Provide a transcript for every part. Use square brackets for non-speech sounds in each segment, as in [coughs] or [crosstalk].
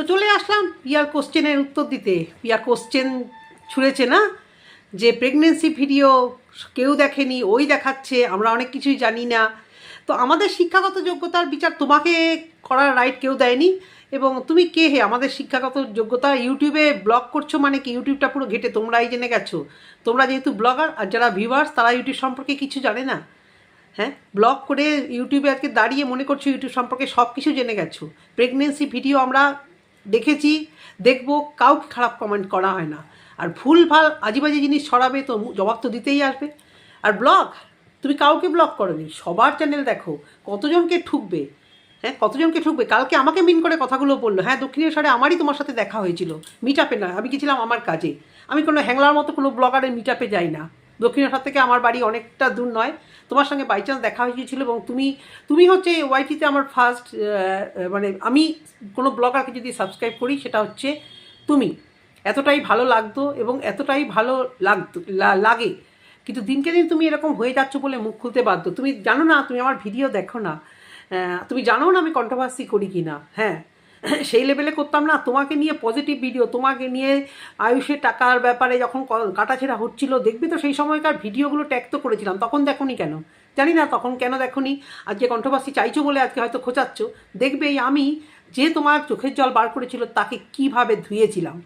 তো চলে আসলাম পিয়ার কোশ্চেনের উত্তর দিতে। পিয়ার কোশ্চেন ছুঁড়েছে না? যে প্রেগনেন্সি ভিডিও কেউ দেখেনি, ওই দেখাচ্ছে, আমরা অনেক কিছুই জানি না। তো আমাদের শিক্ষাগত যোগ্যতার বিচার তোমাকে করার রাইট কেউ দেয়নি, এবং তুমি কে হে? আমাদের শিক্ষাগত যোগ্যতা ইউটিউবে ব্লগ করছ মানে কি? ইউটিউবটা পুরো ঘেটে তোমরাই জেনে গেছো। তোমরা যেহেতু ব্লগার আর যারা ভিউয়ার্স তারা ইউটিউব সম্পর্কে কিছু জানে না। হ্যাঁ? ব্লগ করে ইউটিউবে আজকে দাঁড়িয়ে মনে করছ ইউটিউব সম্পর্কে সব কিছু জেনে গেছো। প্রেগনেন্সি ভিডিও আমরা দেখেছি, দেখব, কাউকে খারাপ কমেন্ট করা হয় না। আর ভুল ভালো আজিবাজি জিনিস ছড়াবে তো জবাব তো দিতেই আসবে। আর ব্লগ তুমি কাউকে ব্লগ করনি? সবার চ্যানেল দেখো। কতজনকে ঠুকবে? হ্যাঁ কতজনকে ঠুকবে? কালকে আমাকে মিন করে কথাগুলো বলল। হ্যাঁ দক্ষিণেশ্বরে আমারই তোমার সাথে দেখা হয়েছিল। মিট আপে না আমি গেছিলাম আমার কাজে। আমি কোনো হ্যাংলার মতো কোনো ব্লগারের মিট আপে যাই না। দক্ষিণেশ্বর থেকে আমার বাড়ি অনেকটা দূর নয়। তোমার সঙ্গে বাই চান্স দেখা হয়ে হয়েছিল এবং তুমি তুমি হচ্ছে ওয়াইটিতে আমার ফার্স্ট মানে আমি কোনো ব্লগারকে যদি সাবস্ক্রাইব করি সেটা হচ্ছে তুমি। এতটাই ভালো লাগতো এবং এতটাই ভালো লাগতো লাগে। কিন্তু দিনকে দিন তুমি এরকম হয়ে যাচ্ছ বলে মুখ খুলতে বাধ্য। তুমি জানো না, তুমি আমার ভিডিও দেখো না। তুমি জানো না আমি কন্ট্রোভার্সি করি কি না হ্যাঁ। [coughs] সেই লেভেলে করতাম না। তোমাকে নিয়ে পজিটিভ ভিডিও তোমাকে নিয়ে আয়ুষের টাকার ব্যাপারে যখন কাটাছেড়া হচ্ছিল, দেখবে তো সেই সময়কার ভিডিওগুলো ট্যাগ তো করেছিলাম। তখন দেখোনি কেন? জানি না তখন কেন দেখোনি। আজকে কন্ট্রোভার্সি চাইছো বলে আজকে হয়তো খোঁচাচ্ছ। দেখবে আমি যে তোমার চোখের জল বার করেছিল, তাকে কীভাবে ধুয়েছিলাম?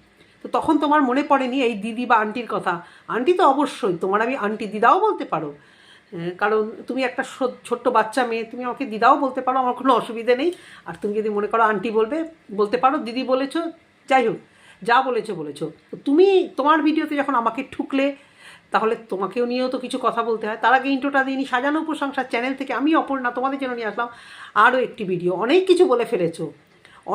তো তখন তোমার মনে পড়েনি এই দিদি বা আন্টির কথা? আন্টি তো অবশ্যই, তোমার আমি আন্টি দিদাও বলতে পারো। কারণ তুমি একটা ছোট্ট বাচ্চা মেয়ে, তুমি আমাকে দিদাও বলতে পারো, আমার কোনো অসুবিধে নেই। আর তুমি যদি মনে করো আন্টি বলবে, বলতে পারো, দিদি বলেছ, যাই হোক, যা বলেছ বলেছ। তুমি তোমার ভিডিওতে যখন আমাকে ঠুকলে, তাহলে তোমাকেও নিয়েও তো কিছু কথা বলতে হয়। তার আগে ইন্টোটা দিইনি সাজানো প্রশংসার চ্যানেল থেকে আমি অপর্ণা, তোমাদের জন্য নিয়ে আসলাম আরও একটি ভিডিও অনেক কিছু বলে ফেলেছো,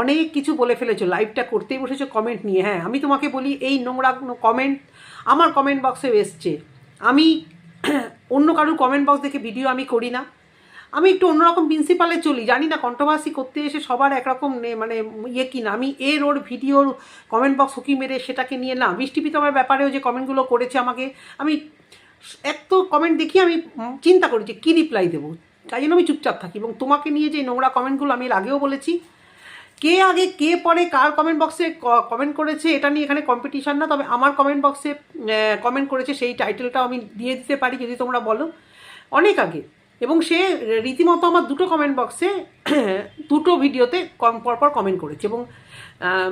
অনেক কিছু বলে ফেলেছো লাইভটা করতেই বসেছো কমেন্ট নিয়ে। হ্যাঁ আমি তোমাকে বলি, এই নোংরা কমেন্ট আমার কমেন্ট বক্সে এসছে। আমি [clears throat] অন্য কারোর কমেন্ট বক্স দেখে ভিডিও আমি করি না। আমি একটু অন্যরকম প্রিন্সিপালে চলি, জানি না কন্ট্রোভার্সি করতে এসে সবার একরকম মানে ইয়ে কি না আমি এর ওর ভিডিওর কমেন্ট বক্স হুকি মেরে সেটাকে নিয়ে না। বৃষ্টি পিতমের ব্যাপারেও যে কমেন্টগুলো করেছে আমাকে, আমি এক তো কমেন্ট দেখি আমি চিন্তা করি যে কী রিপ্লাই দেবো। তাই জন্য আমি চুপচাপ থাকি। এবং তোমাকে নিয়ে যে নোংরা কমেন্টগুলো আমি এর আগেও বলেছি কে আগে কে পরে কার কমেন্ট বক্সে কমেন্ট করেছে, এটা নিয়ে এখানে কম্পিটিশান না, তবে আমার কমেন্ট বক্সে কমেন্ট করেছে, সেই টাইটেলটাও আমি দিয়ে দিতে পারি, যদি তোমরা বলো। অনেক আগে। এবং সে রীতিমতো আমার দুটো কমেন্ট বক্সে [clears throat] দুটো ভিডিওতে কম, পরপর কমেন্ট করেছে। এবং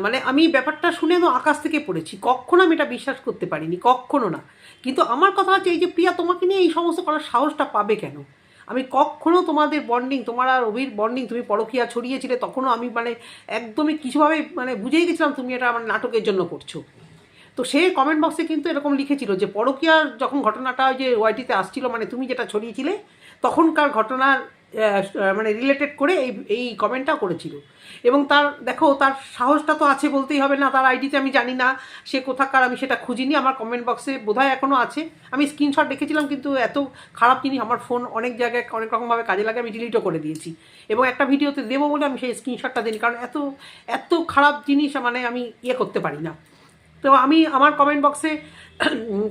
মানে আমি ব্যাপারটা শুনে তো আকাশ থেকে পড়েছি। কখনো আমি এটা বিশ্বাস করতে পারিনি কখনো না। কিন্তু আমার কথা হচ্ছে এই যে, প্রিয়া, তোমাকে নিয়ে এই সমস্ত করার সাহসটা পাবে কেন? আমি কখনও তোমাদের বন্ডিং তোমার আর অভির বন্ডিং তুমি পরকিয়া ছড়িয়েছিলে, তখনও আমি মানে একদমই কিছুভাবে মানে বুঝেই গেছিলাম তুমি এটা আমার নাটকের জন্য করছ। তো সে কমেন্ট বক্সে কিন্তু এরকম লিখেছিল যে পরকিয়ার যখন ঘটনাটা যে ওয়াইটিতে আসছিল মানে তুমি যেটা ছড়িয়েছিলে, তখনকার ঘটনার মানে রিলেটেড করে এই এই কমেন্টটা করেছিল। এবং তার, দেখো, তার সাহসটা তো আছে বলতেই হবে না, তার আইডিতে আমি জানি না, সে কোথাকার, আমি সেটা খুঁজিনি, আমার কমেন্ট বক্সে বোধহয় এখনও আছে। আমি স্ক্রিনশট দেখেছিলাম, কিন্তু এত খারাপ জিনিস, আমার ফোন অনেক জায়গায় অনেক রকমভাবে কাজে লাগে, আমি ডিলিটও করে দিয়েছি। এবং একটা ভিডিওতে দেবো বলে আমি সেই স্ক্রিনশটটা দিই কারণ এত এত খারাপ জিনিস মানে আমি ইয়ে করতে পারি না। তো আমি, আমার কমেন্ট বক্সে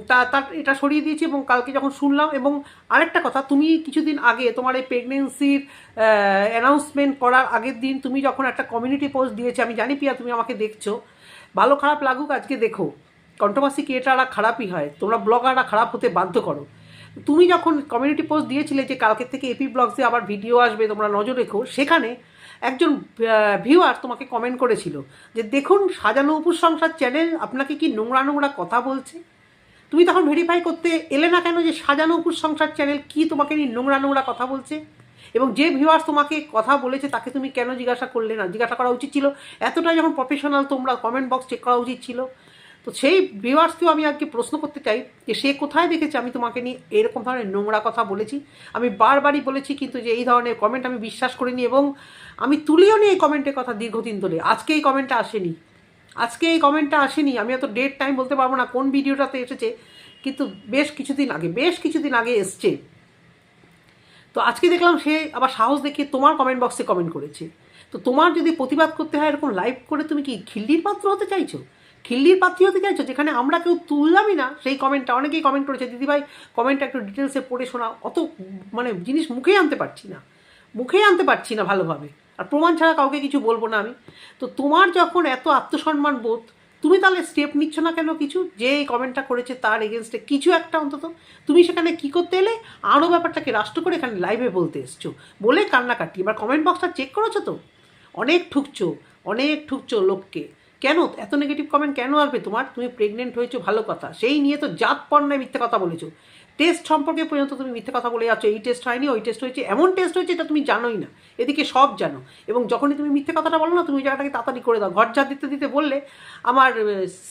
তা তার এটা সরিয়ে দিয়েছি এবং কালকে যখন শুনলাম এবং আরেকটা কথা, তুমি কিছুদিন আগে তোমার এই প্রেগনেন্সির অ্যানাউন্সমেন্ট করার আগের দিন তুমি যখন একটা কমিউনিটি পোস্ট দিয়েছে, আমি জানি পিয়া, তুমি আমাকে দেখছ, ভালো খারাপ লাগুক আজকে দেখো কন্ট্রোভার্সি ক্রিয়েটাররা খারাপই হয়, তোমরা ব্লগাররা খারাপ হতে বাধ্য করো। তুমি যখন কমিউনিটি পোস্ট দিয়েছিলে যে কালকের থেকে এপি ব্লগসে আবার ভিডিও আসবে, তোমরা নজর রেখো, সেখানে একজন ভিউয়ার তোমাকে কমেন্ট করেছিল যে, দেখুন, সাজানো উপর সংসার চ্যানেল আপনাকে কি নোংরা নোংরা কথা বলছে? তুমি তখন ভেরিফাই করতে এলে না কেন যে সাজানো উপর সংসার চ্যানেল কি তোমাকে নিয়ে নোংরা নোংরা কথা বলছে? এবং যে ভিউয়ার্স তোমাকে কথা বলেছে তাকে তুমি কেন জিজ্ঞাসা করলে না? জিজ্ঞাসা করা উচিত ছিল। এতটাই যখন প্রফেশনাল তোমরা কমেন্ট বক্স চেক করা উচিত ছিল। তো সেই ভিউয়ার্সকেও আমি আজকে প্রশ্ন করতে চাই যে সে কোথায় দেখেছে আমি তোমাকে নিয়ে এরকম ধরনের নোংরা কথা বলেছি? আমি বারবারই বলেছি কিন্তু যে এই ধরনের কমেন্ট আমি বিশ্বাস করিনি এবং আমি তুলিও নি এই কমেন্টের কথা দীর্ঘদিন ধরে। আজকে এই কমেন্টটা আসেনি। আজকে এই কমেন্টটা আসেনি, আমি অত ডেট টাইম বলতে পারব না কোন ভিডিওটাতে এসেছে, কিন্তু বেশ কিছুদিন আগে, বেশ কিছুদিন আগে এসছে। তো আজকে দেখলাম সে আবার সাহস দেখিয়ে তোমার কমেন্ট বক্সে কমেন্ট করেছে। তো তোমার যদি প্রতিবাদ করতে হয় এরকম লাইভ করে তুমি কি খিল্লির পাত্র হতে চাইছো? খিল্লির পাত্রী হতে চাইছো, যেখানে আমরা কেউ তুললামই না, সেই কমেন্টটা অনেকেই কমেন্ট করেছে, দিদিভাই কমেন্টটা একটু ডিটেলসে পড়ে শোনা অত মানে জিনিস মুখেই আনতে পারছি না, মুখেই আনতে পারছি না ভালোভাবে। আর প্রমাণ ছাড়া কাউকে কিছু বলব না আমি। তো তোমার যখন এত আত্মসম্মান বোধ, তুমি তাহলে স্টেপ নিচ্ছ না কেন কিছু? যে এই কমেন্টটা করেছে তার এগেনস্টে কিছু একটা অন্তত। তুমি সেখানে কি করতে এলে? আরও ব্যাপারটাকে রাষ্ট্র করে এখানে লাইভে বলতে এসছো। বলে কান্নাকাটি। এবার কমেন্ট বক্সটা চেক করেছ তো? অনেক ঠুকছো অনেক ঠুকছো লোককে। কেন? এত নেগেটিভ কমেন্ট কেন আসবে তোমার? তুমি প্রেগনেন্ট হয়েছো, ভালো কথা। সেই নিয়ে তো জাত পণ্যে মিথ্যে কথা বলেছ। টেস্ট সম্পর্কে পর্যন্ত তুমি মিথ্যে কথা বলে যাচ্ছ, এই টেস্ট হয়নি, ওই টেস্ট হয়েছে, এমন টেস্ট হয়েছে এটা তুমি জানোই না। এদিকে সব জানো। এবং যখনই তুমি মিথ্যে কথাটা বলো না, তুমি জায়গাটাকে তাড়াতাড়ি করে দাও। ঘর ঝাড় দিতে দিতে বললে, আমার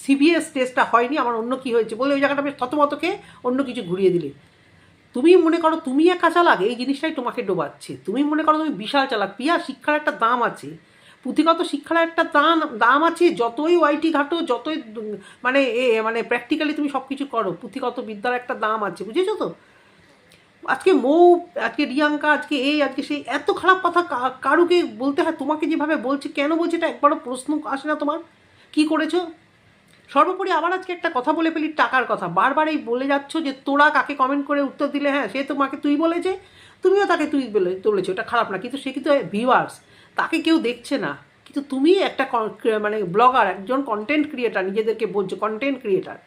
সিবিএস টেস্টটা হয়নি, আমার অন্য কি হয়েছে? বলে ওই জায়গাটা বেশ থতমতকে অন্য কিছু ঘুরিয়ে দিলে। তুমি মনে করো তুমি একা চালাক, এই জিনিসটাই তোমাকে ডোবাচ্ছে। তুমি মনে করো তুমি বিশাল চালাক। পিয়া, শিক্ষার একটা দাম আছে। পুঁথিগত শিক্ষার একটা দাম দাম আছে, যতই ওয়াইটি ঘাটো, যতই মানে এ মানে প্র্যাকটিক্যালি তুমি সব কিছু করো, পুঁথিগত বিদ্যার একটা দাম আছে, বুঝেছ তো? আজকে মৌ, আজকে রিয়াঙ্কা, আজকে এই, আজকে সেই, এত খারাপ কথা কারুকে বলতে হয়, তোমাকে যেভাবে বলছে, কেন বলছে, এটা একবারও প্রশ্ন আসে না তোমার? কি করেছ? সর্বোপরি আবার আজকে একটা কথা বলে ফেলি, টাকার কথা। বারবার এই বলে যাচ্ছ যে, তোরা কাকে কমেন্ট করে উত্তর দিলে হ্যাঁ সে তোমাকে তুই বলেছে, তুমিও তাকে তুই বলে, তুলেছো, এটা খারাপ না, কিন্তু সে কিন্তু ভিউয়ার্স তাকে কেউ দেখছে না। কিন্তু তুমি একটা মানে ব্লগার একজন কন্টেন্ট ক্রিয়েটার নিজেদেরকে বলছো কন্টেন্ট ক্রিয়েটার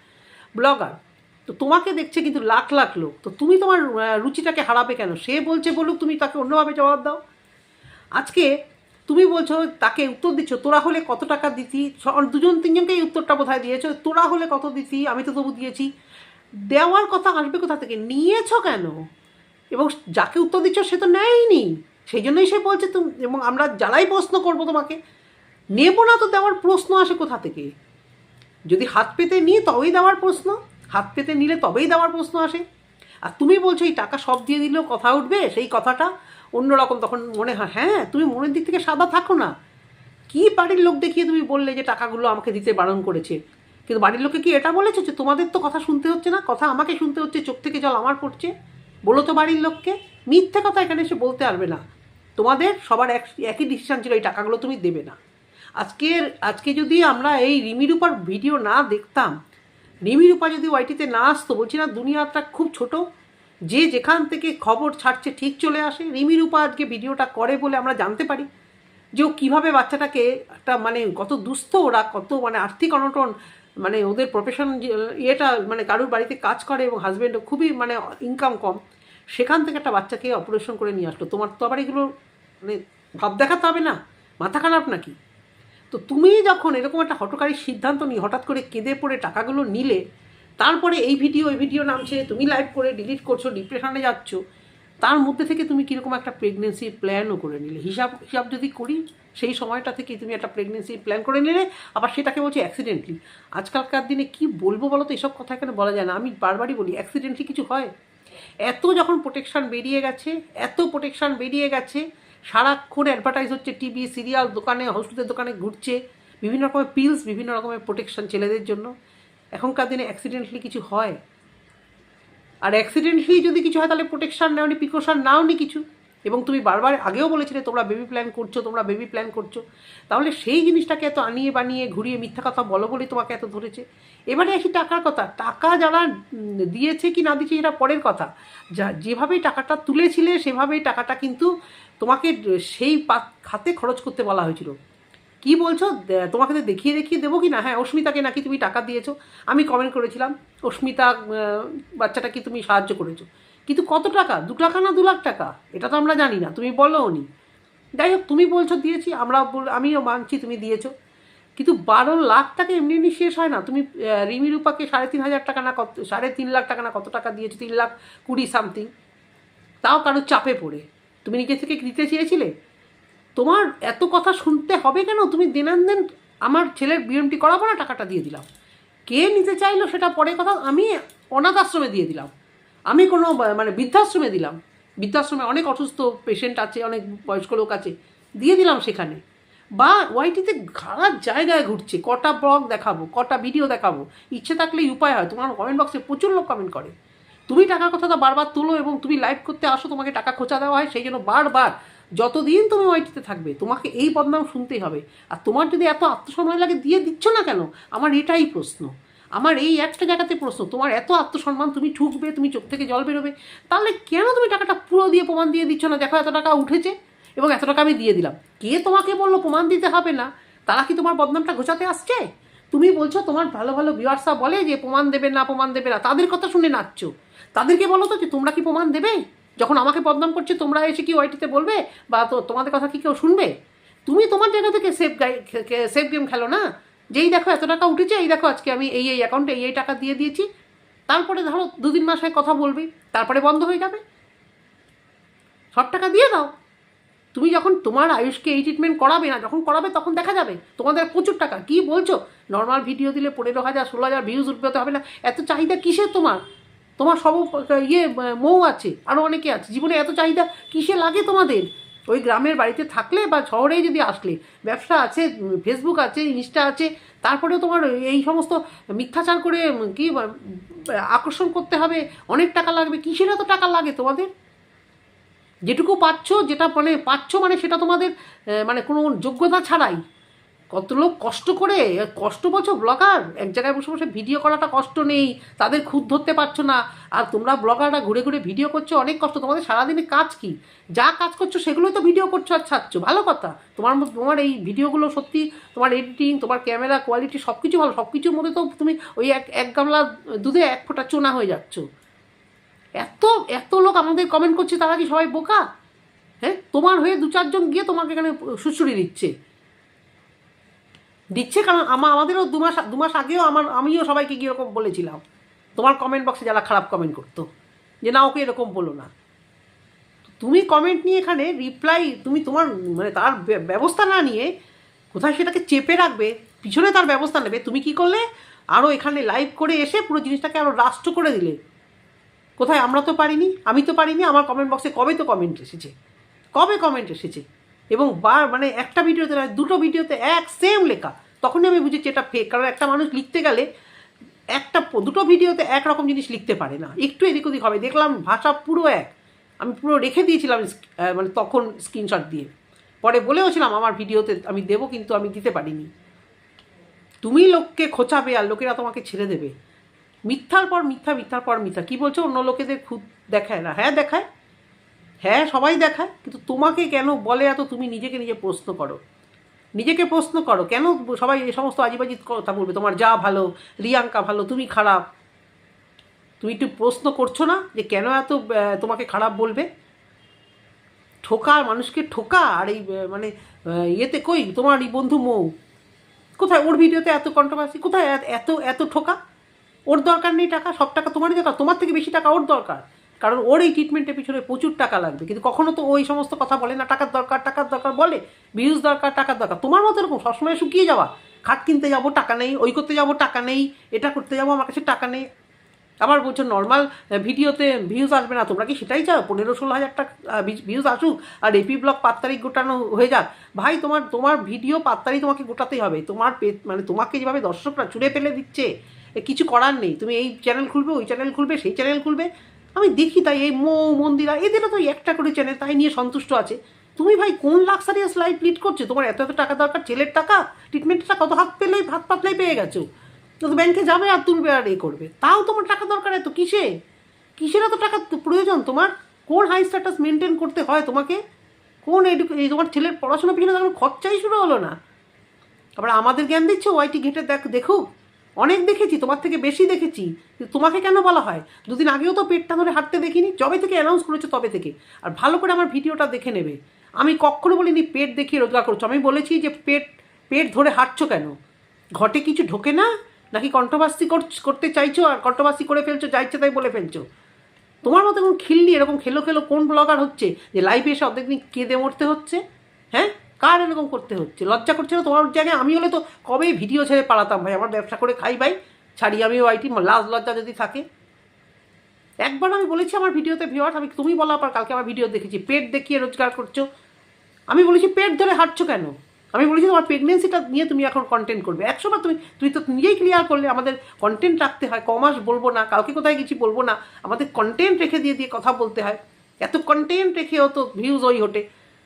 ব্লগার তো তোমাকে দেখছে কিন্তু লাখ লাখ লোক। তো তুমি তোমার রুচিটাকে হারাবে কেন? সে বলছে বলুক, তুমি তাকে অন্যভাবে জবাব দাও। আজকে তুমি বলছো, তাকে উত্তর দিচ্ছ, তোরা হলে কত টাকা দিতি? দুজন, তিনজনকে এই উত্তরটা বোধহয় দিয়েছ, তোরা হলে কত দিতি? আমি তো তবু দিয়েছি। দেওয়ার কথা আসবে কোথা থেকে? নিয়েছো কেন? এবং যাকে উত্তর দিচ্ছ সে তো নেয়নি সেই জন্যই সে বলছে, তুমি এবং আমরা যারাই প্রশ্ন করব তোমাকে, নেব না তো দেওয়ার প্রশ্ন আসে কোথা থেকে? যদি হাত পেতে নিই তবেই দেওয়ার প্রশ্ন, হাত পেতে নিলে তবেই দেওয়ার প্রশ্ন আসে। আর তুমি বলছো, এই টাকা সব দিয়ে দিলেও কথা উঠবে? সেই কথাটা অন্যরকম তখন মনে হয় হ্যাঁ তুমি মনের দিক থেকে সাদা থাকো না। কি বাড়ির লোক দেখিয়ে তুমি বললে যে টাকাগুলো আমাকে দিতে বারণ করেছে? কিন্তু বাড়ির লোকে কি এটা বলেছে যে তোমাদের তো কথা শুনতে হচ্ছে না? কথা আমাকে শুনতে হচ্ছে, চোখ থেকে জল আমার পড়ছে? বলো তো বাড়ির লোককে। মিথ্যে কথা এখানে এসে বলতে পারবে না। তোমাদের সবার এক একই ডিসিশান ছিল, এই টাকাগুলো তুমি দেবে না। আজকের আজকে যদি আমরা এই রিমিরূপার ভিডিও না দেখতাম রিমিরূপা যদি ওয়াইটিতে না আসতো, বলছি না দুনিয়াটা খুব ছোট, যে যেখান থেকে খবর ছাড়ছে ঠিক চলে আসে। রিমিরূপা আজকে ভিডিওটা করে বলে আমরা জানতে পারি যে ও কীভাবে বাচ্চাটাকে একটা মানে কত দুস্থ, ওরা কত মানে আর্থিক অনটন মানে ওদের প্রফেশন ইয়েটা মানে কারুর বাড়িতে কাজ করে এবং হাজব্যান্ডও খুবই মানে ইনকাম কম, সেখান থেকে একটা বাচ্চাকে অপারেশন করে নিয়ে আসলো। তোমার তো আবার এগুলো মানে ভাব দেখাতে হবে না? মাথা খারাপ নাকি? তো তুমি যখন এরকম একটা হটকারী সিদ্ধান্ত নিয়ে হঠাৎ করে কেঁদে পড়ে টাকাগুলো নিলে, তারপরে এই ভিডিও এই ভিডিও নামছে, তুমি লাইভ করে ডিলিট করছ ডিপ্রেশনে যাচ্ছ তার মধ্যে থেকে তুমি কীরকম একটা প্রেগনেন্সির প্ল্যানও করে নিলে? হিসাব হিসাব যদি করি, সেই সময়টা থেকে তুমি একটা প্রেগনেন্সি প্ল্যান করে নিলে, আবার সেটাকে বলছি অ্যাক্সিডেন্টলি আজকালকার দিনে কি বলব বলো তো এসব কথা এখানে বলা যায় না? আমি বারবারই বলি অ্যাক্সিডেন্টলি কিছু হয়? এত যখন প্রোটেকশন বেরিয়ে গেছে, এত প্রোটেকশান বেরিয়ে গেছে, সারাক্ষণ অ্যাডভার্টাইজ হচ্ছে টিভি সিরিয়াল দোকানে ওষুধের দোকানে ঘুরছে, বিভিন্ন রকমের পিলস বিভিন্ন রকমের প্রোটেকশন ছেলেদের জন্য। এখনকার দিনে অ্যাক্সিডেন্টলি কিছু হয়? আর অ্যাক্সিডেন্টলি যদি কিছু হয়, তাহলে প্রোটেকশন নেওনি প্রিকশন নাওনি কিছু। এবং তুমি বারবার আগেও বলেছিলে, তোমরা বেবি প্ল্যান করছ, তোমরা বেবি প্ল্যান করছ। তাহলে সেই জিনিসটাকে এত আনিয়ে বানিয়ে, ঘুরিয়ে মিথ্যা কথা বলো বলেই তোমাকে এত ধরেছে। এবারে আসি টাকার কথা। টাকা যারা দিয়েছে কি না দিয়েছে এটা পরের কথা। যা, যেভাবেই টাকাটা তুলেছিলে, সেভাবেই টাকাটা কিন্তু তোমাকে সেই খাতে খরচ করতে বলা হয়েছিল। কি বলছো? তোমাকে তো দেখিয়ে দেখিয়ে দেবো কি না? হ্যাঁ অস্মিতাকে নাকি তুমি টাকা দিয়েছ। আমি কমেন্ট করেছিলাম, অস্মিতা বাচ্চাটা কি তুমি সাহায্য করেছ। কিন্তু কত টাকা? দু টাকা না দু লাখ টাকা? এটা তো আমরা জানি না, তুমি বলো নি। যাই হোক, তুমি বলছো দিয়েছি, আমরা আমিও মানছি তুমি দিয়েছ। কিন্তু বারো লাখ টাকা এমনি এমনি শেষ হয় না। তুমি রিমি রূপাকে সাড়ে তিন হাজার টাকা না কত, সাড়ে তিন লাখ টাকা না কত টাকা দিয়েছ? তিন লাখ কুড়ি সামথিং তাও কারোর চাপে পড়ে। তুমি নিজে থেকে দিতে চেয়েছিলে? তোমার এত কথা শুনতে হবে কেন? তুমি দিনান দিন আমার ছেলের বিএমটি করাবো না, টাকাটা দিয়ে দিলাম। কে নিতে চাইলো সেটা পরে কথা, আমি অনাথ আশ্রমে দিয়ে দিলাম। আমি কোনো মানে বৃদ্ধাশ্রমে দিলাম। বৃদ্ধাশ্রমে অনেক অসুস্থ পেশেন্ট আছে, অনেক বয়স্ক লোক আছে, দিয়ে দিলাম সেখানে। বা ওয়াইটিতে খারাপ জায়গায় ঘুরছে, কটা ব্লগ দেখাবো, কটা ভিডিও দেখাবো। ইচ্ছে থাকলেই উপায় হয়, তোমার কমেন্ট বক্সে প্রচুর লোক কমেন্ট করে। তুমি টাকার কথাটা বারবার তোলো এবং তুমি লাইভ করতে আসো, তোমাকে টাকা খোঁচা দেওয়া হয়, সেই জন্য বারবার যতদিন তুমি ওয়াইটিতে থাকবে, তোমাকে এই বদনাম শুনতেই হবে। আর তোমার যদি এত আত্মসম্মান লাগে, দিয়ে দিচ্ছ না কেন? আমার এটাই প্রশ্ন। আমার এই একটা জায়গাতে প্রশ্ন, তোমার এত আত্মসম্মান, তুমি ঠুকবে, তুমি চোখ থেকে জল বেরোবে, তাহলে কেন তুমি টাকাটা পুরো দিয়ে প্রমাণ দিয়ে দিচ্ছ না? দেখো এত টাকা উঠেছে, এবং এত টাকা আমি দিয়ে দিলাম। কে তোমাকে বলল প্রমাণ দিতে হবে না? তারা কি তোমার বদনামটা ঘোচাতে আসছে? তুমি বলছো তোমার ভালো ভালো ভিউয়ার্সরা বলে যে, প্রমাণ দেবে না, প্রমাণ দেবে না। তাদের কথা শুনে নাচছো। তাদেরকে বলো তো যে, তোমরা কি প্রমাণ দেবে? যখন আমাকে বদনাম করছে, তোমরা এসে কি ওয়াইটিতে বলবে? বা তো তোমাদের কথা কি কেউ শুনবে? তুমি তোমার জায়গা থেকে সেফ গাই সেফ গেম খেলো না? যেই দেখো এত টাকা উঠেছে, এই দেখো আজকে আমি এই এই অ্যাকাউন্টে এই এই টাকা দিয়ে দিয়েছি। তারপরে ধরো দু তিন মাস হয় কথা বলবে, তারপরে বন্ধ হয়ে যাবে। সব টাকা দিয়ে দাও। তুমি যখন তোমার আয়ুষকে এই ট্রিটমেন্ট করাবে না, যখন করাবে তখন দেখা যাবে। তোমাদের প্রচুর টাকা। কি বলছো? নর্মাল ভিডিও দিলে পনেরো হাজার, ষোলো হাজার ভিউজ উঠবে হবে না। এত চাহিদা কিসের তোমার? তোমার সব ইয়ে মৌ আছে আরও অনেকে আছে। জীবনে এত চাহিদা কিসে লাগে তোমাদের? ওই গ্রামের বাড়িতে থাকলে বা শহরেই যদি আসলে, ব্যবসা আছে ফেসবুক আছে ইনস্টা আছে, তারপরেও তোমার এই সমস্ত মিথ্যাচার করে কি আকর্ষণ করতে হবে, অনেক টাকা লাগবে, কিসের এত টাকা লাগে তোমাদের? যেটুকু পাচ্ছ, যেটা মানে পাচ্ছ মানে সেটা তোমাদের মানে কোনো যোগ্যতা ছাড়াই। কত লোক কষ্ট করে, কষ্ট বলছো ব্লগার? এক জায়গায় বসে বসে ভিডিও করাটা কষ্ট নেই, তাদের খুদ ধরতে পারছ না। আর তোমরা ব্লগাররা ঘুরে ঘুরে ভিডিও করছ, অনেক কষ্ট। তোমাদের সারাদিনে কাজ কি? যা কাজ করছ সেগুলোই তো ভিডিও করছ আর ছাড়ছো, ভালো কথা। তোমার তোমার এই ভিডিওগুলো সত্যি, তোমার এডিটিং তোমার ক্যামেরা কোয়ালিটি সব কিছু ভালো। সব কিছুর মধ্যে তো তুমি ওই এক এক গামলা দুধে এক ফোঁটা চোনা হয়ে যাচ্ছ। এত এত লোক আমাদের কমেন্ট করছে, তারা কি সবাই বোকা? হ্যাঁ? তোমার হয়ে দু চারজন গিয়ে তোমাকে এখানে সুশ্রুড়ি দিচ্ছে। দিচ্ছে কারণ আমা আমাদেরও দু মাস দু মাস আগেও আমার আমিও সবাইকে গিয়ে এরকম বলেছিলাম। তোমার কমেন্ট বক্সে যারা খারাপ কমেন্ট করতো, যে না, ওকে এরকম বলো না। তুমি কমেন্ট নিয়ে এখানে রিপ্লাই তুমি তোমার মানে তার ব্যবস্থা না নিয়ে কোথায় সেটাকে চেপে রাখবে, পিছনে তার ব্যবস্থা নেবে, তুমি কি করলে? আরও এখানে লাইভ করে এসে পুরো জিনিসটাকে আরও রাষ্ট্র করে দিলে। কোথায়? আমরা তো পারিনি, আমি তো পারিনি, আমার কমেন্ট বক্সে কবে তো কমেন্ট এসেছে? কবে কমেন্ট এসেছে? এবং বার মানে একটা ভিডিওতে নয়, দুটো ভিডিওতে এক সেম লেখা। তখনই আমি বুঝেছি এটা ফেক কারণ একটা মানুষ লিখতে গেলে একটা দুটো ভিডিওতে একরকম জিনিস লিখতে পারে না। একটু এদিক ওদিক হবে। দেখলাম ভাষা পুরো এক। আমি পুরো রেখে দিয়েছিলাম মানে তখন স্ক্রিনশট দিয়ে। পরে বলেওছিলাম, আমার ভিডিওতে আমি দেবো, কিন্তু আমি দিতে পারিনি। তুমি লোককে খোঁচাবে আর লোকেরা তোমাকে ছেড়ে দেবে। মিথ্যার পর মিথ্যা, মিথ্যার পর মিথ্যা। কি বলছো? অন্য লোকেদের খুদ দেখায় না। হ্যাঁ দেখায়। হ্যাঁ সবাই দেখায়, কিন্তু তোমাকে কেন বলে এত? তুমি নিজেকে নিজে প্রশ্ন করো। নিজেকে প্রশ্ন করো, কেন সবাই এই সমস্ত আজিবাজি কথা বলবে? তোমার যা ভালো, রিয়াঙ্কা ভালো, তুমি খারাপ। তুমি একটু প্রশ্ন করছ না যে কেন এত তোমাকে খারাপ বলবে? ঠোকা, মানুষকে ঠোকা, আর এই মানে ইয়েতে কই? তোমার এই বন্ধু মৌ। কোথায়? ওর ভিডিওতে এত কন্ট্রোভার্সি কোথায় এত- এত ঠোকা? ওর দরকার নেই টাকা, সব টাকা তোমারই দরকার, তোমার থেকে বেশি টাকা ওর দরকার। কারণ ওর এই ট্রিটমেন্টের পিছনে প্রচুর টাকা লাগবে। কিন্তু কখনো তো ওই সমস্ত কথা বলে না, টাকার দরকার টাকার দরকার বলে ভিউজ দরকার, টাকার দরকার। তোমার মতো এরকম সবসময় শুকিয়ে যাওয়া, খাট কিনতে যাব, টাকা নেই, ওই করতে যাব, টাকা নেই, এটা করতে যাব, আমার কাছে টাকা নেই। আবার বলছো নর্মাল ভিডিওতে ভিউজ আসবে না, তোমরা কি সেটাই চাও? পনেরো ষোলো হাজার টাকা ভিউজ আসুক, আর এপি ব্লগ পাঁচ তারিখ গোটানো হয়ে যাক। ভাই, তোমার তোমার ভিডিও পাঁচ তারিখ তোমাকে গোটাতেই হবে। তোমার মানে তোমাকে যেভাবে দর্শকরা ছুঁড়ে ফেলে দিচ্ছে কিছু করার নেই। তুমি এই চ্যানেল খুলবে, ওই চ্যানেল খুলবে, সেই চ্যানেল খুলবে আমি দেখি তাই এই মো, মন্দিরা, এদেরও তো একটা করে চ্যানেল তাই নিয়ে সন্তুষ্ট আছে। তুমি ভাই কোন লাক্সারিয়াস লাইফ লিড করছ? তোমার এত এত টাকা দরকার, ছেলের টাকা ট্রিটমেন্টের টাকা কত হাত পেলেই, হাত পাতলেই পেয়ে গেছো। তো ব্যাংকে যাবে আর তুলবে আর এ করবে। তাও তোমার টাকা দরকার এত কিসে? কিসের এত টাকা প্রয়োজন তোমার? কোন হাই স্ট্যাটাস মেনটেন করতে হয় তোমাকে? কোন এই তোমার ছেলের পড়াশোনা পিছনে তখন খরচাই শুরু হলো না। আবার আমাদের জ্ঞান দিচ্ছে ওয়াইটি ঘেটে দেখ দেখুক। অনেক দেখেছি, তোমার থেকে বেশি দেখেছি। তোমাকে কেন বলা হয়? দুদিন আগেও তো পেটটা ধরে হাঁটতে দেখিনি, যবে থেকে অ্যানাউন্স করেছ তবে থেকে। আর ভালো করে আমার ভিডিওটা দেখে নেবে। আমি কখনো বলিনি পেট দেখিয়ে রোজগার করছ। আমি বলেছি যে পেট পেট ধরে হাঁটছো কেন? ঘটে কিছু ঢোকে না? নাকি কন্ট্রোভার্সি করতে চাইছো আর কন্ট্রোভার্সি করে ফেলছো, যা তাই বলে ফেলছো? তোমার মতো এখন খিল্লি এরকম খেলো খেলো কোন ব্লগার হচ্ছে যে লাইভে এসে অর্ধেক দিন কেঁদে মরতে হচ্ছে? হ্যাঁ? কার এরকম করতে হচ্ছে? লজ্জা করছে না তোমার জায়গায়? আমি হলে তো কবেই ভিডিও ছেড়ে পালাতাম ভাই, আমার ব্যবসা করে খাই ভাই, ছাড়ি আমি ওয়াইটি লাজ লজ্জা যদি থাকে। একবার আমি বলেছি আমার ভিডিওতে ভিওয়ার্স আমি তুমি বলা পর কালকে আমার ভিডিও দেখেছি, পেট দেখিয়ে রোজগার করছ। আমি বলেছি, পেট ধরে হাঁটছো কেন? আমি বলেছি, তোমার প্রেগনেন্সিটা নিয়ে তুমি এখন কন্টেন্ট করবে। একশোবার তুমি তুই তো নিজেই ক্লিয়ার করলে, আমাদের কন্টেন্ট রাখতে হয়। কমাস বলব না, কালকে কোথায় গেছি বলব না। আমাদের কন্টেন্ট রেখে দিয়ে দিয়ে কথা বলতে হয়। এত কন্টেন্ট রেখেও তো ভিউজ ওই ওঠে।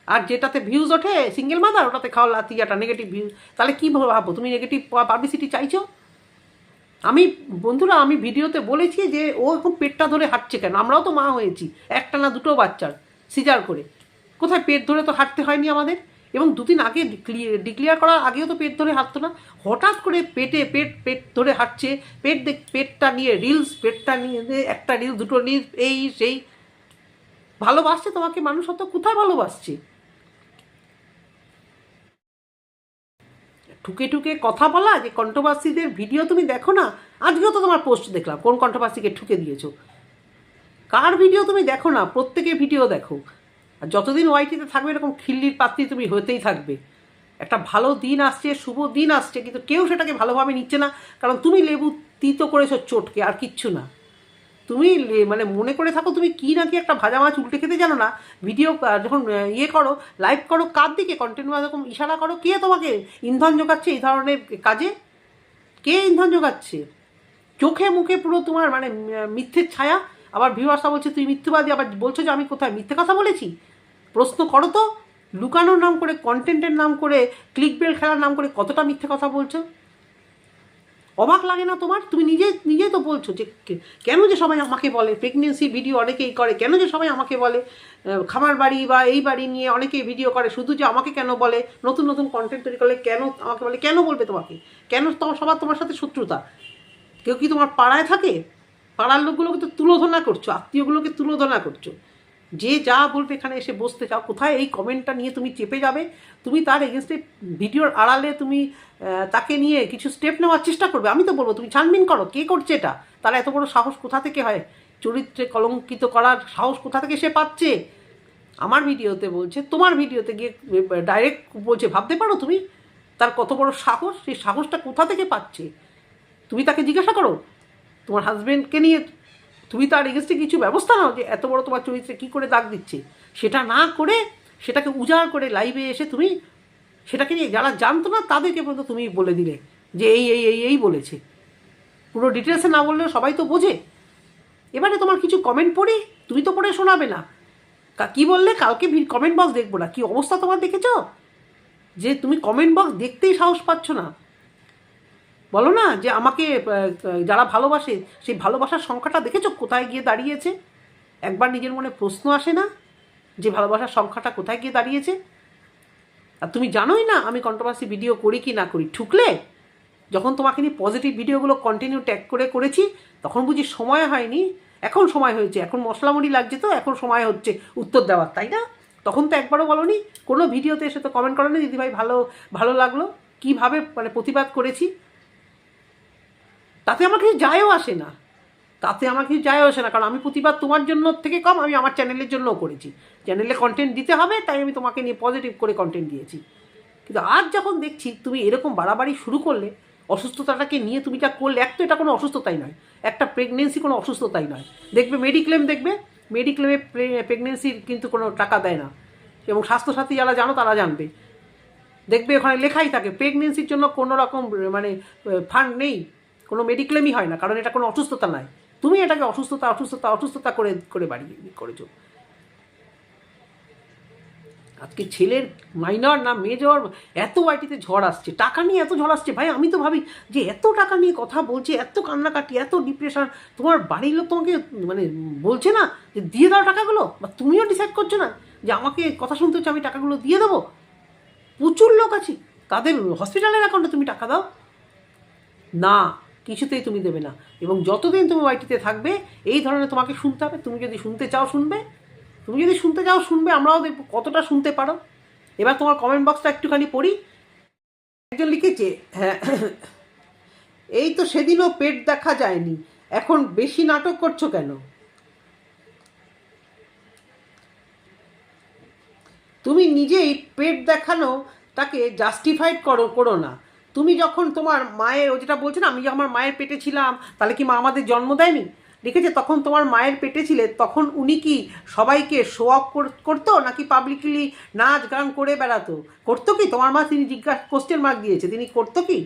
আর যেটাতে ভিউজ ওঠে সিঙ্গেল মাদার ওটাতে খাওয়া লাতিয়াটা নেগেটিভ ভিউজ তাহলে কী ভাবো তুমি নেগেটিভ পাবলিসিটি চাইছো? আমি বন্ধুরা, আমি ভিডিওতে বলেছি যে ও এখন পেটটা ধরে হাঁটছে কেন? আমরাও তো মা হয়েছি। একটা না দুটো বাচ্চার সিজার করে। কোথায় পেট ধরে তো হাঁটতে হয়নি আমাদের? এবং দুদিন আগে ডিক্লিয়ার করার আগেও তো পেট ধরে হাঁটতো না। হঠাৎ করে পেটে পেট পেট ধরে হাঁটছে। পেট দেখ পেটটা নিয়ে রিলস পেটটা নিয়ে একটা রিলস দুটো রিলস এই, সেই। ভালোবাসছে তোমাকে? মানুষ অত কোথায় ভালোবাসছে? ঠুকে ঠুকে কথা বলা, যে কন্ট্রোভার্সিদের ভিডিও তুমি দেখো না, আজকেও তো তোমার পোস্ট দেখলাম, কোন কন্ট্রোভার্সিকে ঠুকে দিয়েছ? কার ভিডিও তুমি দেখো না, প্রত্যেকের ভিডিও দেখো। আর যতদিন ওয়াইটিতে থাকবে, এরকম খিল্লির পাত্রী তুমি হতেই থাকবে। একটা ভালো দিন আসছে, শুভ দিন আসছে, কিন্তু কেউ সেটাকে ভালোভাবে নিচ্ছে না, কারণ তুমি লেবু তিতো করেছ চোটকে, আর কিচ্ছু না। তুমি মানে মনে করে থাকো তুমি কি নাকি একটা ভাজা মাছ উল্টে খেতে জানো না? ভিডিও যখন ইয়ে করো লাইভ করো, কার দিকে? কন্টেন্ট এরকম ইশারা করো, কে তোমাকে ইন্ধন যোগাচ্ছে এই ধরনের কাজে? কে ইন্ধন যোগাচ্ছে? চোখে মুখে পুরো তোমার মানে মিথ্যের ছায়া। আবার ভিউয়ার্সরা বলছে, তুই মিথ্যেবাদী। আবার বলছো যে, আমি কোথায় মিথ্যে কথা বলেছি? প্রশ্ন করো তো। লুকানোর নাম করে কন্টেন্টের নাম করে ক্লিক বেল খেলার নাম করে কতটা মিথ্যে কথা বলছো? অবাক লাগে না তোমার? তুমি নিজে নিজে তো বলছো যে কেন যে সবাই আমাকে বলে? প্রেগনেন্সি ভিডিও অনেকেই করে, কেন যে সবাই আমাকে বলে? খামার বাড়ি বা এই বাড়ি নিয়ে অনেকেই ভিডিও করে, শুধু যে আমাকে কেন বলে? নতুন নতুন কন্টেন্ট তৈরি করলে কেন আমাকে বলে? কেন বলবে তোমাকে? কেন তোমার সবার তোমার সাথে শত্রুতা? কেউ কি তোমার পাড়ায় থাকে? পাড়ার লোকগুলোকে তো তুলোধনা করছ, আত্মীয়গুলোকে তুলোধনা করছ। যে যা বলবে এখানে এসে বসতে চাও, কোথায় এই কমেন্টটা নিয়ে তুমি চেপে যাবে? তুমি তার এগেনস্টে ভিডিওর আড়ালে তুমি তাকে নিয়ে কিছু স্টেপ নেওয়ার চেষ্টা করবে। আমি তো বলব, তুমি ছানবিন করো, কে করছে এটা? তার এত বড় সাহস কোথা থেকে হয়? চরিত্রে কলঙ্কিত করার সাহস কোথা থেকে সে পাচ্ছে? আমার ভিডিওতে বলছে, তোমার ভিডিওতে গিয়ে ডাইরেক্ট বলছে, ভাবতে পারো তুমি? তার কত বড় সাহস, সেই সাহসটা কোথা থেকে পাচ্ছে? তুমি তাকে জিজ্ঞাসা করো। তোমার হাজব্যান্ডকে নিয়ে তুমি তার এগেনস্টে কিছু ব্যবস্থা নাও যে এত বড় তোমার চরিত্রে কী করে দাগ দিচ্ছে? সেটা না করে সেটাকে উজাড় করে লাইভে এসে তুমি সেটাকে নিয়ে যারা জানতো না তাদেরকে পর্যন্ত তুমি বলে দিলে যে এই এই এই এই বলেছে। পুরো ডিটেলসে না বললেও সবাই তো বোঝে। এবারে তোমার কিছু কমেন্ট পড়ি? তুমি তো পড়ে শোনাবে না। কি বললে? কালকে কমেন্ট বক্স দেখব না। কি অবস্থা তোমার দেখেছ? যে তুমি কমেন্ট বক্স দেখতেই সাহস পাচ্ছ না। বলো না যে আমাকে যারা ভালোবাসে, সেই ভালোবাসার সংখ্যাটা দেখেছ? কোথায় গিয়ে দাঁড়িয়েছে? একবার নিজের মনে প্রশ্ন আসে না যে ভালোবাসার সংখ্যাটা কোথায় গিয়ে দাঁড়িয়েছে? আর তুমি জানোই না আমি কন্ট্রোভার্সি ভিডিও করি কি না করি। ঠুকলে? যখন তোমাকে নিয়ে পজিটিভ ভিডিওগুলো কন্টিনিউ ট্যাগ করে করেছি, তখন বুঝি সময় হয়নি। এখন সময় হয়েছে। এখন মশলা মুড়ি লাগছে তো, এখন সময় হচ্ছে উত্তর দেওয়ার, তাই না? তখন তো একবারও বলনি। কোনো ভিডিওতে এসে তো কমেন্ট করেনি, দিদিভাই, ভালো ভালো লাগল। কীভাবে মানে প্রতিবাদ করেছি? তাতে আমার কিছু যায়ও আসে না। তাতে আমার কিছু যায়ও আসে না, কারণ আমি প্রতিবাদ তোমার জন্য থেকে কম আমি আমার চ্যানেলের জন্যও করেছি। চ্যানেলে কন্টেন্ট দিতে হবে, তাই আমি তোমাকে নিয়ে পজিটিভ করে কন্টেন্ট দিয়েছি। কিন্তু আজ যখন দেখছি তুমি এরকম বাড়াবাড়ি শুরু করলে, অসুস্থতাটাকে নিয়ে তুমি যা করলে, এক তো এটা কোনো অসুস্থতাই নয়, একটা প্রেগনেন্সি কোনো অসুস্থতাই নয়। দেখবে মেডিক্লেম দেখবে মেডিক্লেমে প্রেগনেন্সির কিন্তু কোনো টাকা দেয় না। এবং স্বাস্থ্যসাথী যারা জানো তারা জানবে। দেখবে ওখানে লেখাই থাকে প্রেগনেন্সির জন্য কোনো রকম মানে ফান্ড নেই। কোনো মেডিক্লেমই হয় না, কারণ এটা কোনো অসুস্থতা নয় তুমি এটাকে অসুস্থতা অসুস্থতা অসুস্থতা করে করে বাড়িয়ে করেছ। আজকে ছেলের মাইনর না মেজর এত বাড়িতে ঝড় আসছে, টাকা নিয়ে এত ঝড় আসছে। ভাই, আমি তো ভাবি যে এত টাকা নিয়ে কথা বলছে, এত কান্নাকাটি, এত ডিপ্রেশন তোমার বাড়ির লোক তোমাকে মানে বলছে না যে দিয়ে দাও টাকাগুলো? বা তুমিও ডিসাইড করছ না যে আমাকে কথা শুনতে হচ্ছে, আমি টাকাগুলো দিয়ে দেবো? প্রচুর লোক আছে, তাদের হসপিটালের অ্যাকাউন্টে তুমি টাকা দাও? না কিছুতেই তুমি দেবে না। এবং যতদিন তুমি ওয়াইটিতে থাকবে, এই ধরনের তোমাকে শুনতে হবে। তুমি যদি শুনতে চাও শুনবে, তুমি যদি শুনতে চাও শুনবে, আমরাও দেখব কতটা শুনতে পারো? এবার তোমার কমেন্ট বক্সটা একটুখানি পড়ি। একজন লিখেছে হ্যাঁ এই তো সেদিনও পেট দেখা যায়নি। এখন বেশি নাটক করছ কেন? তুমি নিজেই পেট দেখানো তাকে জাস্টিফাইড করো করো না। তুমি যখন তোমার মায়ের, ও যেটা বলছো না, আমি আমার মায়ের পেটে ছিলাম, তাহলে কি মা আমাদের জন্ম দেয়নি? দেখেছে? তখন তোমার মায়ের পেটে ছিলে, তখন উনি কি সবাইকে শো অফ করতো? নাকি পাবলিকলি নাচ গান করে বেড়াতো? করতো কি? তোমার মা, তিনি জিজ্ঞাসা কোশ্চেন মার্ক দিয়েছে। তিনি করতো কি?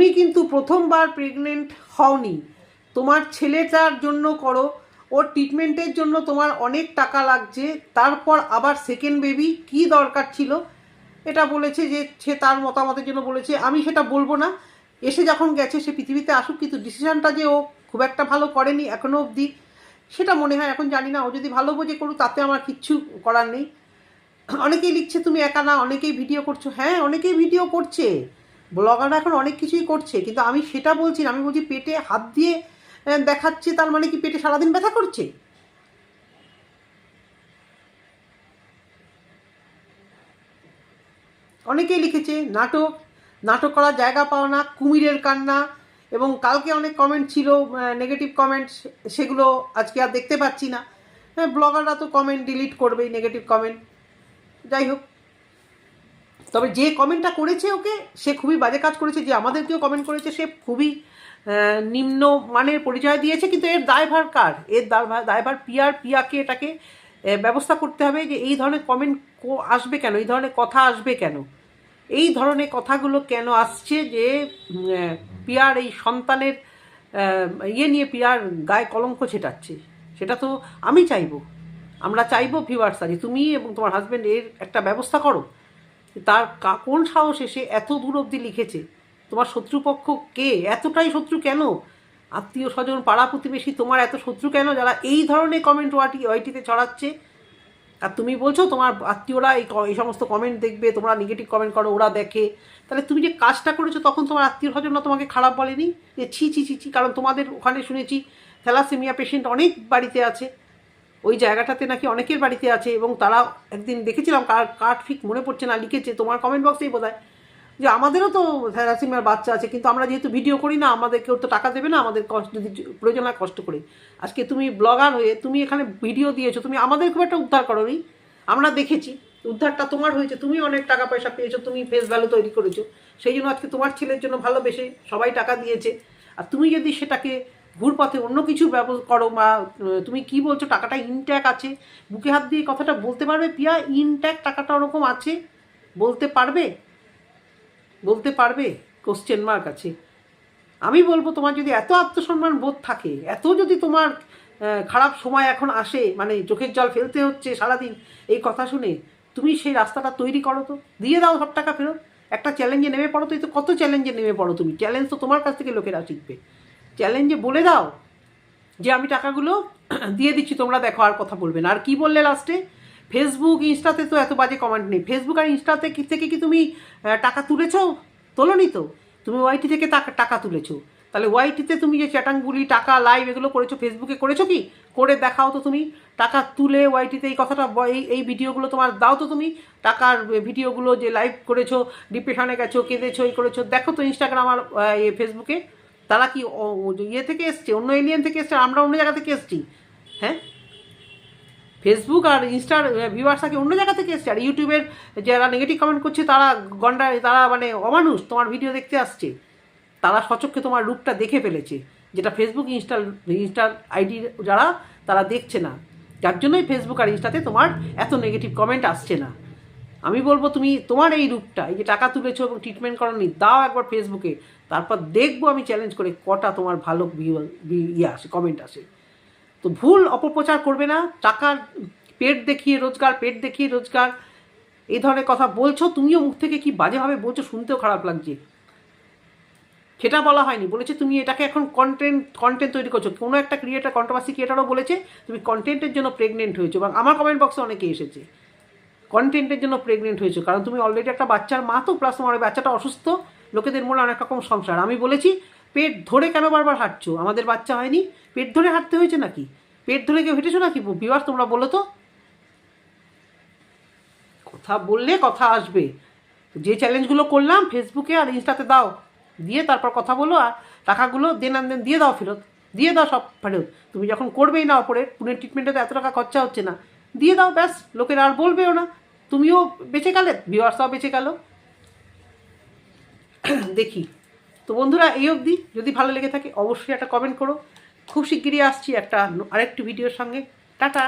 তুমি কিন্তু প্রথমবার প্রেগনেন্ট হওনি। তোমার ছেলেটার জন্য করো, ওর ট্রিটমেন্টের জন্য তোমার অনেক টাকা লাগছে, তারপর আবার সেকেন্ড বেবি কি দরকার ছিল? এটা বলেছে যে, সে তার মতামতের জন্য বলেছে, আমি সেটা বলব না। এসে যখন গেছে, সে পৃথিবীতে আসুক, কিন্তু ডিসিশনটা যে ও খুব একটা ভালো করেনি এখনও অবধি, সেটা মনে হয়, এখন জানি না, ও যদি ভালো বোঝে করুক, তাতে আমার কিচ্ছু করার নেই। অনেকেই লিখছে, তুমি একা না, অনেকেই ভিডিও করছ। হ্যাঁ অনেকেই ভিডিও করছে। ব্লগাররা এখন অনেক কিছুই করছে, কিন্তু আমি সেটা বলছি আমি বলছি পেটে হাত দিয়ে দেখাচ্ছে তার মানে কি পেটে সারাদিন ব্যথা করছে? অনেকেই লিখেছে, নাটক নাটক করার জায়গা পাও না, কুমিরের কান্না, এবং কালকে অনেক কমেন্ট ছিল নেগেটিভ কমেন্ট সেগুলো আজকে আর দেখতে পাচ্ছি না। হ্যাঁ ব্লগাররা তো কমেন্ট ডিলিট করবেই নেগেটিভ কমেন্ট যাই হোক তবে যে কমেন্টটা করেছে ওকে, সে খুবই বাজে কাজ করেছে, যে আমাদেরকেও কমেন্ট করেছে, সে খুবই নিম্ন মানের পরিচয় দিয়েছে, কিন্তু এর দায়ভার কার? এর দায়ভার পিয়ার, পিয়াকে এটাকে ব্যবস্থা করতে হবে যে এই ধরনের কমেন্ট আসবে কেন? এই ধরনের কথা আসবে কেন? এই ধরনের কথাগুলো কেন আসছে যে পিয়ার এই সন্তানের ইয়ে নিয়ে পিয়ার গায়ে কলঙ্ক ছেটাচ্ছে? সেটা তো আমি চাইব। আমরা চাইব ভিউয়ার্সরা তুমি এবং তোমার হাজব্যান্ড এর একটা ব্যবস্থা করো। তার কোন সাহসে সে এত দূর অবধি লিখেছে? তোমার শত্রুপক্ষ কে? এতটাই শত্রু কেন? আত্মীয় স্বজন, পাড়া প্রতিবেশী, তোমার এত শত্রু কেন? যারা এই ধরনের কমেন্ট ওয়াটি, ওয়াইটিতে ছড়াচ্ছে। আর তুমি বলছো তোমার আত্মীয়রা এই এই সমস্ত কমেন্ট দেখবে, তোমরা নেগেটিভ কমেন্ট করো, ওরা দেখে। তাহলে তুমি যে কাজটা করেছ তখন তোমার আত্মীয় স্বজনরা তোমাকে খারাপ বলেনি? যে ছি ছি ছি ছি, কারণ তোমাদের ওখানে শুনেছি থ্যালাসেমিয়া পেশেন্ট অনেক বাড়িতে আছে। ওই জায়গাটাতে নাকি অনেকের বাড়িতে আছে এবং তারা একদিন দেখেছিলাম কার কার ঠিক মনে পড়ছে না, লিখেছে, তোমার কমেন্ট বক্সেই বোধ যে আমাদেরও তো থ্যালাসেমিয়ার বাচ্চা আছে, কিন্তু আমরা যেহেতু ভিডিও করি না, আমাদের কেউ তো টাকা দেবে না, আমাদের কষ্ট, যদি প্রয়োজন হয় কষ্ট করে। আজকে তুমি ব্লগার হয়ে, তুমি এখানে ভিডিও দিয়েছ, তুমি আমাদের খুব একটা উদ্ধার করোনি। আমরা দেখেছি, উদ্ধারটা তোমার হয়েছে, তুমি অনেক টাকা পয়সা পেয়েছ, তুমি ফেস ভ্যালু তৈরি করেছ। সেই জন্য আজকে তোমার ছেলের জন্য ভালোবেসে সবাই টাকা দিয়েছে। আর তুমি যদি সেটাকে ঘুরপথে অন্য কিছু করো বা তুমি কি বলছো, টাকাটা ইনট্যাক আছে? বুকে হাত দিয়ে কথাটা বলতে পারবে? পিয়া ইনট্যাক টাকাটা ওরকম আছে? বলতে পারবে? বলতে পারবে? কোশ্চেন মার্ক আছে। আমি বলব তোমার যদি এত আত্মসম্মান বোধ থাকে, এত যদি তোমার খারাপ সময় এখন আসে মানে চোখের জল ফেলতে হচ্ছে সারাদিন, এই কথা শুনে তুমি সেই রাস্তাটা তৈরি করো তো। দিয়ে দাও সব টাকা ফেরত। একটা চ্যালেঞ্জে নেমে পড়ো তো, এই তো কত চ্যালেঞ্জে নেমে পড়ো তুমি। চ্যালেঞ্জ তো তোমার কাছ থেকে লোকেরা শিখবে। চ্যালেঞ্জে বলে দাও যে আমি টাকাগুলো [clears throat] দিয়ে দিচ্ছি, তোমরা দেখো আর কথা বলবে না। আর কি বললে লাস্টে ফেসবুক ইনস্টাতে তো এত বাজে কমেন্ট নেই। ফেসবুক আর ইনস্টাতে থেকে কি তুমি টাকা তুলেছো? তোলোনি তো। তুমি ওয়াইটি থেকে টাকা তুলেছো। তাহলে ওয়াইটিতে তুমি যে চ্যাটাংগুলি টাকা লাইভ এগুলো করেছ ফেসবুকে করেছ কি? করে দেখাও তো তুমি। টাকা তুলে ওয়াইটিতে এই কথাটা এই এই ভিডিওগুলো তোমার দাও তো তুমি। টাকার ভিডিওগুলো যে লাইভ করেছ ডিপ্রেশনে গেছো, কেঁদেছো, এই করেছ, দেখো তো ইনস্টাগ্রাম আর ফেসবুকে তারা কি ইয়ে থেকে এসছে, অন্য এলিয়েন থেকে এসছে, আমরা অন্য জায়গা থেকে এসছি? হ্যাঁ? ফেসবুক আর ইনস্টার ভিউয়ার্স থাকে অন্য জায়গা থেকে এসছে? আর ইউটিউবের যারা নেগেটিভ কমেন্ট করছে, তারা গন্ডা তারা মানে অমানুষ, তোমার ভিডিও দেখতে আসছে। তারা সচক্ষে তোমার রূপটা দেখে ফেলেছে, যেটা ফেসবুক ইনস্টার ইনস্টার আইডি যারা, তারা দেখছে না। যার জন্যই ফেসবুক আর ইনস্টাতে তোমার এত নেগেটিভ কমেন্ট আসছে না। আমি বলব তুমি তোমার এই রূপটা, এই যে টাকা তুলেছো এবং ট্রিটমেন্ট করনি, দাও একবার ফেসবুকে তারপর দেখব আমি চ্যালেঞ্জ করে কটা তোমার ভালো ইয়ে আসে কমেন্ট আসে। তো ভুল অপপ্রচার করবে না, টাকার পেট দেখিয়ে রোজগার, পেট দেখিয়ে রোজগার। এই ধরনের কথা বলছো, তুমিও মুখ থেকে কি বাজেভাবে বলছো শুনতেও খারাপ লাগছে। সেটা বলা হয়নি, বলেছে তুমি এটাকে এখন কন্টেন্ট কন্টেন্ট তৈরি করছ। কোনো একটা ক্রিয়েটার কন্ট্রোভার্সি ক্রিয়েটারও বলেছে, তুমি কন্টেন্টের জন্য প্রেগনেন্ট হয়েছো। এবং আমার কমেন্ট বক্সে অনেকে এসেছে। কন্টেন্টের জন্য প্রেগনেন্ট হয়েছো। কারণ তুমি অলরেডি একটা বাচ্চার মা তো প্লাস তোমার বাচ্চাটা অসুস্থ, লোকেদের মনে অনেক রকম সংসার। আমি বলেছি, পেট ধরে কেন বারবার হাঁটছো? আমাদের বাচ্চা হয়নি? পেট ধরে হাঁটতে হয়েছে নাকি? পেট ধরে কেউ হেঁটেছো নাকি? বিবাস তোমরা বলো তো। কথা বললে কথা আসবে। যে চ্যালেঞ্জগুলো করলাম ফেসবুকে আর ইনস্টাতে দাও। দিয়ে তারপর কথা বলো আর টাকাগুলো দেন আন দেন দিয়ে দাও ফেরত। দিয়ে দাও সব ফেরত। তুমি যখন করবেই না অপরের পুনের ট্রিটমেন্টে তো এত টাকা খরচা হচ্ছে না। দিয়ে দাও, ব্যাস, লোকেরা আর বলবেও না। তুমিও বেঁচে গেলে ভিওয়ার্সাও বেঁচে গেল। দেখি। তো বন্ধুরা, এই অবধি। যদি ভালো লেগে থাকে, অবশ্যই একটা কমেন্ট করো। খুব শিগগিরই আসছি একটা আরেকটি ভিডিওর সঙ্গে। টাটা!